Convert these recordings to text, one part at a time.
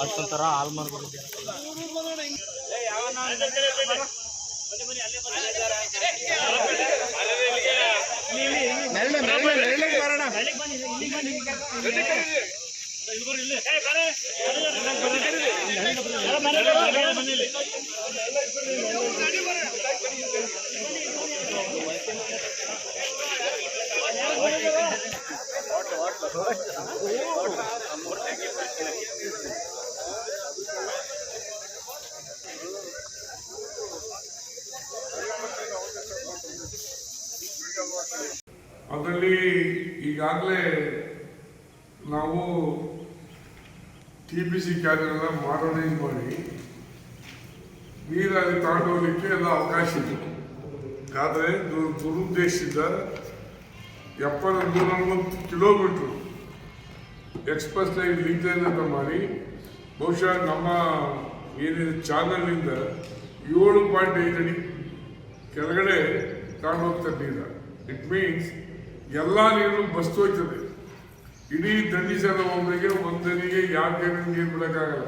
ಅಷ್ಟೊಂಥರ ಹಾಲ್ ಮಾಡ್ಬಿಟ್ಟಿದ್ದೆ ಅದರಲ್ಲಿ ಈಗಾಗಲೇ ನಾವು ಟಿ ಪಿ ಸಿ ಕ್ಯಾರಿಯರ್ನ ಮಾಡರ್ನೈಸ್ ಮಾಡಿ ನೀರಲ್ಲಿ ತಗೊಂಡೋಗ್ಲಿಕ್ಕೆ ಎಲ್ಲ ಅವಕಾಶ ಇತ್ತು ಆದರೆ ದುರುದ್ದೇಶದಿಂದ ಎಪ್ಪತ್ತು ನೂರ ನಲವತ್ತು ಕಿಲೋಮೀಟ್ರು ಎಕ್ಸ್ಪ್ರೆಸ್ ಲೈನ್ ಅಂತ ಮಾಡಿ, ಬಹುಶಃ ನಮ್ಮ ಏನಿದೆ ಚಾನಲ್ನಿಂದ ಏಳು ಪಾಯಿಂಟ್ ಐದು ಅಡಿ ಕೆಳಗಡೆ ತಗೊಂಡು ಹೋಗ್ತಾರೆ ನೀರು ಇಟ್ ಮೀನ್ಸ್ ಎಲ್ಲ ನೀರು ಬಸ್ತು ಹೋಯ್ತದೆ. ಇಡೀ ಜನ ಒಬ್ಬರಿಗೆ ಒಂದನಿಗೆ ಯಾಕೆ ನೀರು ಬಿಡೋಕ್ಕಾಗಲ್ಲ.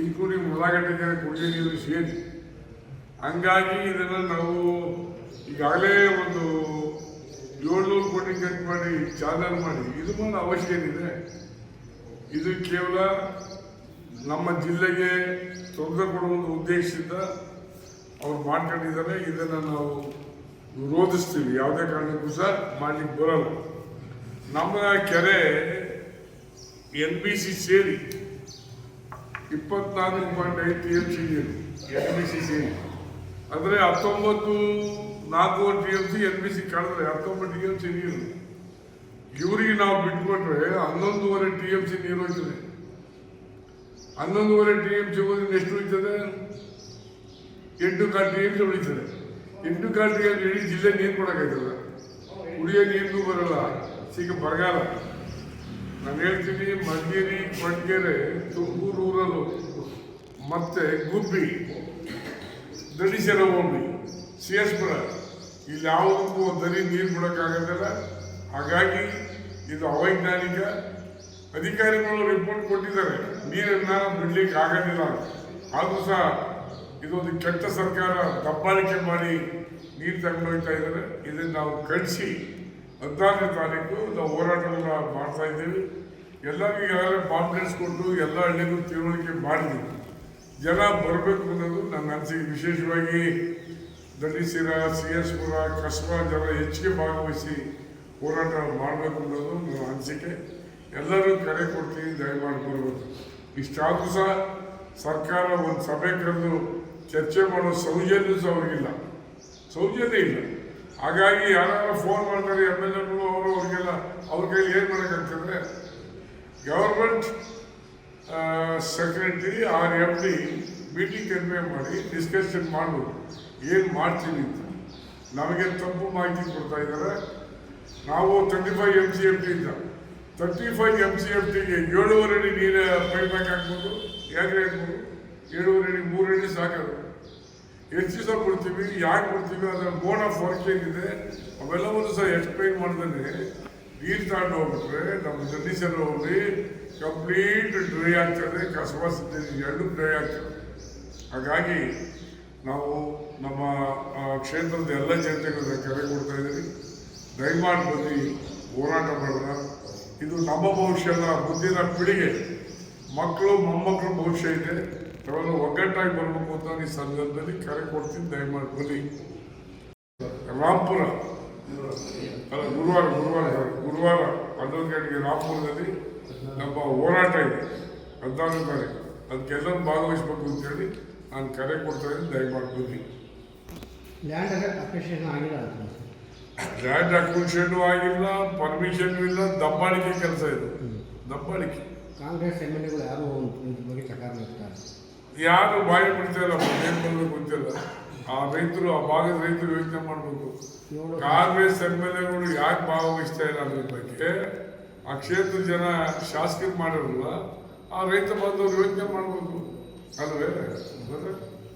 ಇನ್ಕ್ಲೂಡಿಂಗ್ ನೀವು ಜನ ಕುಡಿಯೋ ನೀರು ಸೇರಿ. ಹಂಗಾಗಿ ಇದನ್ನು ನಾವು ಈಗಾಗಲೇ ಒಂದು ಏಳ್ನೂರು ಕೋಟಿ ಮಾಡಿ, ಚಾನಲ್ ಮಾಡಿ, ಇದು ಅವಶ್ಯ ಏನಿದೆ? ಇದು ಕೇವಲ ನಮ್ಮ ಜಿಲ್ಲೆಗೆ ತೊಂದರೆ ಕೊಡುವ ಉದ್ದೇಶದಿಂದ ಅವ್ರು ಮಾಡ್ಕೊಂಡಿದ್ದಾರೆ. ಇದನ್ನು ನಾವು ವಿರೋಧಿಸ್ತೀವಿ. ಯಾವುದೇ ಕಾರಣಕ್ಕೂ ಸಹ ಮಾಡಲಿಕ್ಕೆ ಬರಲ್ಲ. ನಮ್ಮ ಕೆರೆ ಎನ್ ಬಿ ಸಿ ಸೇರಿ ಇಪ್ಪತ್ನಾಲ್ಕು ಪಾಯಿಂಟ್ ಐದು ಟಿ ಎಂ ಸಿ ನೀರು ಎನ್ ಬಿ ಸಿ ಸೇರಿ. ಅಂದರೆ ಹತ್ತೊಂಬತ್ತು ನಾಲ್ಕೂವರೆ T M C N B C ಕಳೆದ್ರೆ ಹತ್ತೊಂಬತ್ತು ಟಿ ಎಂ ಸಿ ನೀರು. ಇವರಿಗೆ ನಾವು ಬಿಟ್ಕೊಟ್ರೆ ಹನ್ನೊಂದೂವರೆ ಟಿ ಎಂ ಸಿ ನೀರು ಹೋಯ್ತದೆ. ಹನ್ನೊಂದೂವರೆ ಟಿ ಎಂ ಸಿ ಹೋದ್ರೆ ಎಷ್ಟು ಉಳಿತದೆ? ಎಂಟು ಕಾಲು ಟಿ ಎಂ ಸಿ ಉಳಿತದೆ. ಎಂಟು ಕಾಲು ಟಿ ಎಂ ಸಿ ಇಡೀ ಜಿಲ್ಲೆ ನೀರು ಕೊಡೋಕ್ಕಾಯ್ತದ ಕುಡಿಯೋ ನೀರಿಗೂ ಬರಲ್ಲ. ಸಿಗ ಬರಗಾಲ. ನಾನು ಹೇಳ್ತೀನಿ ಮಡಿಕೇರಿ ಕೊಟ್ಗೆರೆ, ತುಮಕೂರು ಊರಲ್ಲು ಮತ್ತೆ ಗುಬ್ಬಿ, ದಡಿಸೆರ ಹೋಗ್ಲಿ ಸಿ ಎಸ್ ಪುರ. ಇಲ್ಲಿ ಯಾವುದಕ್ಕೂ ಒಂದು ದನಿ ನೀರು ಬಿಡೋಕ್ಕಾಗೋದಿಲ್ಲ ಹಾಗಾಗಿ ಇದು ಅವೈಜ್ಞಾನಿಕ ಅಧಿಕಾರಿಗಳು ರಿಪೋರ್ಟ್ ಕೊಟ್ಟಿದ್ದಾರೆ. ನೀರನ್ನ ಬಿಡ್ಲಿಕ್ಕೆ ಆಗೋದಿಲ್ಲ ಆದರೂ ಸಹ ಇದೊಂದು ಕೆಟ್ಟ ಸರ್ಕಾರ ದಬ್ಬಾಳಿಕೆ ಮಾಡಿ ನೀರು ತಗೊಂಡೋಗ್ತಾ ಇದ್ದಾರೆ. ಇದನ್ನು ನಾವು ಕಳಿಸಿ ಹದಿನಾರನೇ ತಾರೀಕು ನಾವು ಹೋರಾಟಗಳನ್ನ ಮಾಡ್ತಾ ಇದ್ದೀವಿ. ಎಲ್ಲರಿಗೂ ಈಗಾಗಲೇ ಪಾಂಪ್ಲೆಟ್ಸ್ ಕೊಟ್ಟು ಎಲ್ಲ ಹಳ್ಳಿಗೂ ತಿಳುವಳಿಕೆ ಮಾಡಿದ್ದೀವಿ ಜನ ಬರಬೇಕು ಅನ್ನೋದು ನನ್ನ ಅನಿಸಿಕೆ. ವಿಶೇಷವಾಗಿ ದಂಡಿಸಿರ ಸಿ ಎಸ್ ಪುರ ಕಸ್ಬಾ ಹೆಚ್ಚಿಗೆ ಭಾಗವಹಿಸಿ ಹೋರಾಟ ಮಾಡಬೇಕು ಅನ್ನೋದು ನನ್ನ ಅನಿಸಿಕೆ. ಎಲ್ಲರೂ ಕರೆ ಕೊಡ್ತೀನಿ ದಯಮಾಡಿ ಬರಬೇಕು ಇಷ್ಟಾದರೂ ಸಹ ಸರ್ಕಾರ ಒಂದು ಸಭೆ ಕರೆದು ಚರ್ಚೆ ಮಾಡೋ ಸೌಜನ್ಯ ಸಹ ಅವ್ರಿಗಿಲ್ಲ. ಸೌಜನ್ಯ ಇಲ್ಲ. ಹಾಗಾಗಿ ಯಾರು ಫೋನ್ ಮಾಡ್ತಾರೆ ಎಂ ಎಲ್ ಎಗಳು ಅವರು ಅವ್ರಿಗೆಲ್ಲ ಅವ್ರ ಕೈಲಿ ಏನು ಮಾಡೋಕ್ಕಂತಂದರೆ government secretary R M D meeting convene ಮಾಡಿ ಡಿಸ್ಕಷನ್ ಮಾಡ್ಬೋದು. ಏನು ಮಾಡ್ತೀವಿ ಅಂತ. ನಮಗೆ ತಪ್ಪು ಮಾಹಿತಿ ಕೊಡ್ತಾ ಇದ್ದಾರೆ. ನಾವು thirty five M C F T ಇಂದ. Thirty five M C F ಟಿಗೆ ಏಳುವರೆ ಅಡಿ ನೀರು ಪೈಪ್ ಹಾಕಿ ಹಾಕ್ಬೋದು ಯಾಕೆ ಹಾಕ್ಬೋದು. ಏಳುವರೆ ಅಡಿ, ಮೂರು ಅಡಿ ಸಾಕೋದು. ಹೆಚ್ಚು ದಿವಸ ಕೊಡ್ತೀವಿ, ಯಾಕೆ ಕೊಡ್ತೀವಿ, ಅದರ ಬೋನ್ ಆಫ್ ವರ್ಕ್ ಏನಿದೆ, ಅವೆಲ್ಲವನ್ನು ಸಹ ಎಕ್ಸ್ಪ್ಲೈನ್ ಮಾಡಿದ್ರೆ ನೀರು ತಗೊಂಡು ಹೋಗ್ಬಿಟ್ರೆ ನಮ್ಮ ಜಲ್ಲಿ ಹೋಗಿ ಕಂಪ್ಲೀಟ್ ಡ್ರೈ ಆಗ್ತದೆ. ಕಸವಾಸ ಎರಡು ಡ್ರೈ ಆಗ್ತದೆ. ಹಾಗಾಗಿ ಕ್ಷೇತ್ರದ ಎಲ್ಲ ಜನತೆಗಳಿಗೆ ಕರೆ ಕೊಡ್ತಾ ಇದ್ದೀವಿ ದಯಮಾಡಿ ಹೋರಾಟ ಮಾಡೋಣ. ಇದು ನಮ್ಮ ಭವಿಷ್ಯದ ಮುಂದಿನ ಪೀಳಿಗೆ. ಮಕ್ಕಳು, ಮೊಮ್ಮಕ್ಕಳು ಭವಿಷ್ಯ ಇದೆ. ತಾವೆಲ್ಲ ಒಗ್ಗಟ್ಟಾಗಿ ಬರಬೇಕು ಅಂತ ಈ ಸಂದರ್ಭದಲ್ಲಿ ಕರೆ ಕೊಡ್ತೀನಿ. ದಯಮಾಡಿ ಬನ್ನಿ. ರಾಂಪುರ ಅಲ್ಲ, ಗುರುವಾರ ಗುರುವಾರ ಗುರುವಾರ ಹನ್ನೊಂದು ಗಂಟೆಗೆ ರಾಂಪುರದಲ್ಲಿ ನಮ್ಮ ಹೋರಾಟ ಇದೆ. ಹದಿನಾಲ್ಕು ತಾರೀಕು ಅದಕ್ಕೆಲ್ಲರೂ ಭಾಗವಹಿಸ್ಬೇಕು ಅಂತೇಳಿ ನಾನು ಕರೆ ಕೊಡ್ತಾ ಇದ್ದೀನಿ. ದಯಮಾಡಿ ಬನ್ನಿ. ಲ್ಯಾಂಡ್ ಅಪ್ರಿಷಿಯೇಷನ್ ಆಗಿಲ್ಲ ಅಂತ ಲ್ಯಾಂಡ್ ಅಕ್ವಿಷನ್ ಆಗಿಲ್ಲ ಪರ್ಮಿಷನ್ ಇಲ್ಲ ದಬ್ಬಾಳಿಕೆ ಕೆಲಸ ಇದು. ದಬ್ಬಾಳಿಕೆ. ಕಾಂಗ್ರೆಸ್ ಎಂ ಎಲ್ ಎಗಳು ಯಾರು ಇದ್ರ ಬಗ್ಗೆ ಚಕಾರ ಮಾಡ್ತಾರೆ ಯಾರು ಬಾಯಿ ಬಿಡ್ತಾಯಿಲ್ಲ ಏನು ಬಂದ್ರು ಗೊತ್ತಿಲ್ಲ. ಆ ರೈತರು ಆ ಭಾಗದ ರೈತರು ಯೋಚನೆ ಮಾಡಬೇಕು. ಕಾಂಗ್ರೆಸ್ ಎಂ ಎಲ್ ಎಗಳು ಯಾಕೆ ಭಾಗವಹಿಸ್ತಾ ಇಲ್ಲ ಅದ್ರ ಬಗ್ಗೆ ಆ ಕ್ಷೇತ್ರದ ಜನ ಶಾಸಕರು ಮಾಡಿರಲ್ಲ ಆ ರೈತ ಬಂದವರು ಯೋಚನೆ ಮಾಡಬೇಕು. ಅಲ್ವೇ?